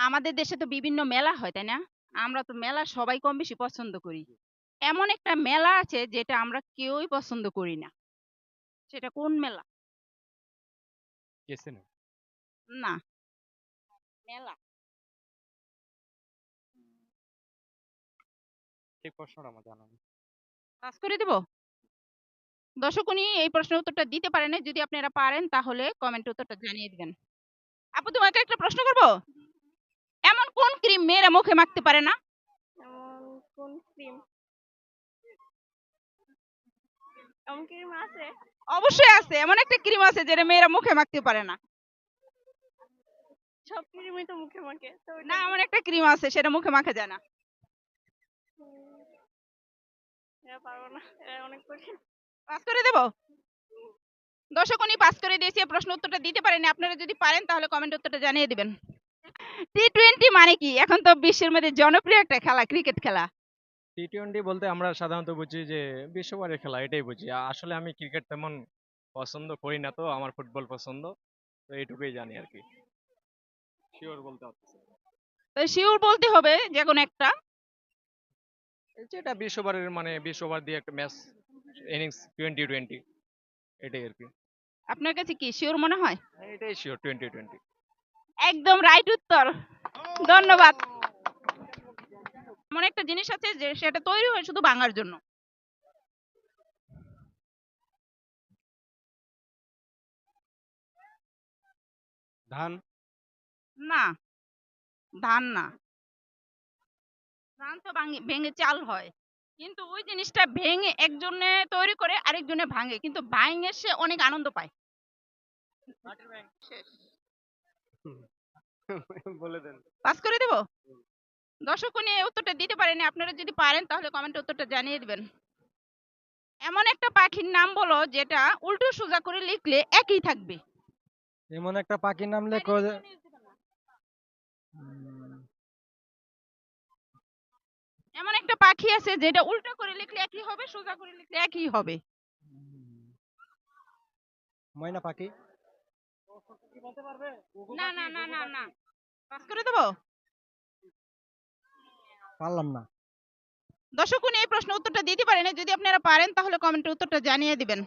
আমাদের দেশে তো বিভিন্ন মেলা হয় তাই না? আমরা তো মেলা সবাই কম বেশি পছন্দ করি। এমন একটা মেলা আছে যেটা আমরা কেউই পছন্দ করি না। সেটা কোন মেলা? না। মেলা। ঠিক প্রশ্নটা আমার জানা নেই। পাস করে দেব? দর্শক উনি এই প্রশ্নের উত্তরটা দিতে পারেন যদি আপনারা পারেন তাহলে কমেন্ট উত্তরটা জানিয়ে দিবেন। আপু তোমাকে একটা প্রশ্ন করব? এমন কোন ক্রিম মেয়েরা মুখে মাখতে পারে না? এমন কোন ক্রিম? এমন ক্রিম আছে? অবশ্যই আছে এমন একটা ক্রিম আছে যেটা মেয়েরা মুখে মাখতে পারে না। সব ক্রিমই তো মুখে মাখে না এমন একটা ক্রিম আছে সেটা মুখে মাখা যায় না। পারব না অনেক কঠিন। পাস করে দেব? দর্শক উনি পাস করে দিয়েছে প্রশ্ন উত্তরটা দিতে পারেনি আপনারা যদি পারেন তাহলে কমেন্ট উত্তরটা জানিয়ে দিবেন। টি টোয়েন্টি মানে কি? এখন তো বিশ্বের মধ্যে জনপ্রিয় একটা খেলা ক্রিকেট খেলা। টি টোয়েন্টি বলতে আমরা সাধারণত বুঝি যে বিশ্ববারের খেলা এটাই বুঝি। আসলে আমি ক্রিকেট তেমন পছন্দ করি না তো আমার ফুটবল পছন্দ তো এইটুকুই জানি আর কি। শিওর বলতে পারতেছি তো শিওর বলতে হবে যে কোনো একটা। এই যে এটা মানে বিশ ওভার দিয়ে একটা ম্যাচ ইনিংস টোয়েন্টি টোয়েন্টি এটাই আর কি। আপনার কাছে কি শিওর মনে হয়? এটাই শিওর টোয়েন্টি টোয়েন্টি একদম রাইট উত্তর। ধন্যবাদ। এমন একটা জিনিস আছে যে সেটা তৈরি হয় শুধু ভাঙার জন্য। ধান? না ধান না। ধান তো ভাঙে ভেঙে চাল হয়। কিন্তু ওই জিনিসটা ভেঙে একজনে তৈরি করে আরেকজনে ভাঙে কিন্তু ভাঙে সে অনেক আনন্দ পায়। শেষ। বলে দেন। পাস করে দেব? দর্শক উনি উত্তরটা দিতে পারেনি। আপনারা যদি পারেন তাহলে কমেন্ট উত্তরটা জানিয়ে দিবেন। এমন একটা পাখির নাম বলো যেটা উল্টো সোজা করে লিখলে একই থাকবে। এমন একটা পাখির নাম লেখো এমন একটা পাখি আছে যেটা উল্টো করে লিখলে একই হবে সোজা করে লিখলে একই হবে। ময়না পাখি। না না না না না। পাস করে দেবো? পারলাম না। দর্শক উনি এই প্রশ্ন উত্তরটা দিতে পারেন। যদি আপনারা পারেন তাহলে কমেন্টে উত্তরটা জানিয়ে দিবেন।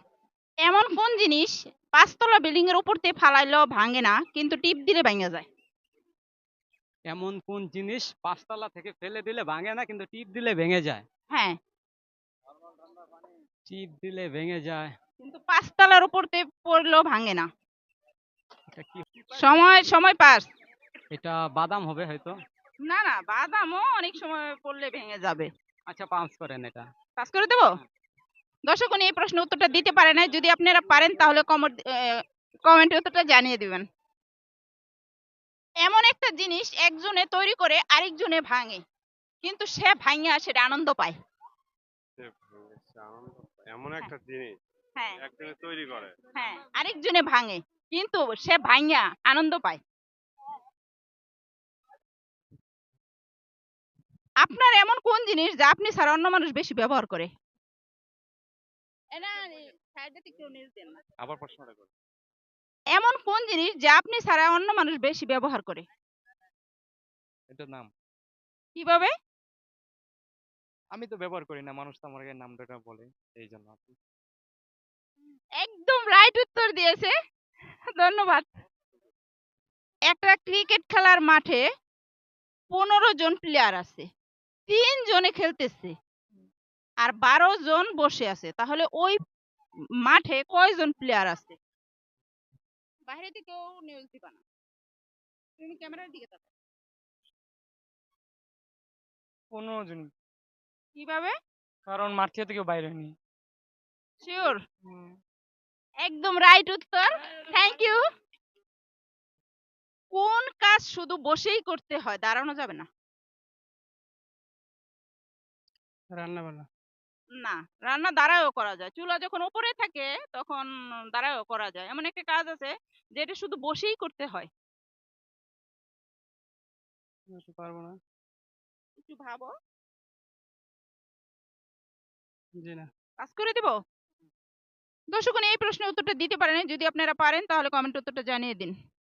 এমন কোন জিনিস পাঁচতলা বিল্ডিং এর উপর দিয়ে ফালাইলেও ভাঙে না কিন্তু টিপ দিলে ভেঙে যায়? এমন কোন জিনিস পাঁচতলা থেকে ফেলে দিলে ভাঙে না কিন্তু টিপ দিলে ভেঙে যায়? হ্যাঁ। টিপ দিলে ভেঙে যায়। কিন্তু পাঁচতলার উপর দিয়ে পড়লেও ভাঙে না। সময় সময় পাস। এটা বাদাম হবে হয়তো। না না বাদামও অনেক সময় পড়লে ভেঙে যাবে। আচ্ছা পাঁচ করেন এটা। পাস করে দেবো? দর্শক উনি এই প্রশ্ন উত্তরটা দিতে পারে না যদি আপনারা পারেন তাহলে কমেন্ট কমেন্টে উত্তরটা জানিয়ে দিবেন। এমন একটা জিনিস একজনে তৈরি করে আরেকজনে ভাঙে। কিন্তু সে ভাঙিয়া সেটা আনন্দ পায়। আনন্দ। এমন একটা জিনিস হ্যাঁ। একজনে তৈরি করে। হ্যাঁ আরেকজনে ভাঙে। কিন্তু সে ভাঙিয়া আনন্দ পায়। আপনার এমন কোন জিনিস যা আপনি ছাড়া অন্য মানুষ বেশি ব্যবহার করে? আবার প্রশ্নটা করুন। এমন কোন জিনিস যা আপনি ছাড়া অন্য মানুষ বেশি ব্যবহার করে? এটার নাম। কীভাবে? আমি তো ব্যবহার করি না মানুষ তো আমাকে নামটা বলে এই জন্য একদম রাইট উত্তর দিয়েছে। ধন্যবাদ। একটা ক্রিকেট খেলার মাঠে পনেরো জন প্লেয়ার আছে তিন জনে খেলতেছে আর বারো জন বসে আছে। তাহলে ওই মাঠে কয়জন প্লেয়ার আছে? বাইরে থেকেও নিউজ দিবা না। তুমি ক্যামেরার দিকে তাকাও। পনেরো জন। কীভাবে? কারণ মাঠ থেকে কেউ বাইরে হয়নি। শিওর একদম রাইট উত্তর। থ্যাংক ইউ কোন কাজ শুধু বসেই করতে হয় দাঁড়ানো যাবে না? রান্না বান্না না রান্না দাঁড়ায়ও করা যায়। চুলা যখন উপরে থাকে তখন দাঁড়ায়ও করা যায়। এমন একটা কাজ আছে যেটা শুধু বসেই করতে হয়। পারব না। একটু ভাবো। জি না। পাস করে দিব? দর্শক এই প্রশ্নের উত্তরটা দিতে পারেন। যদি আপনারা পারেন তাহলে কমেন্ট উত্তরটা জানিয়ে দিন।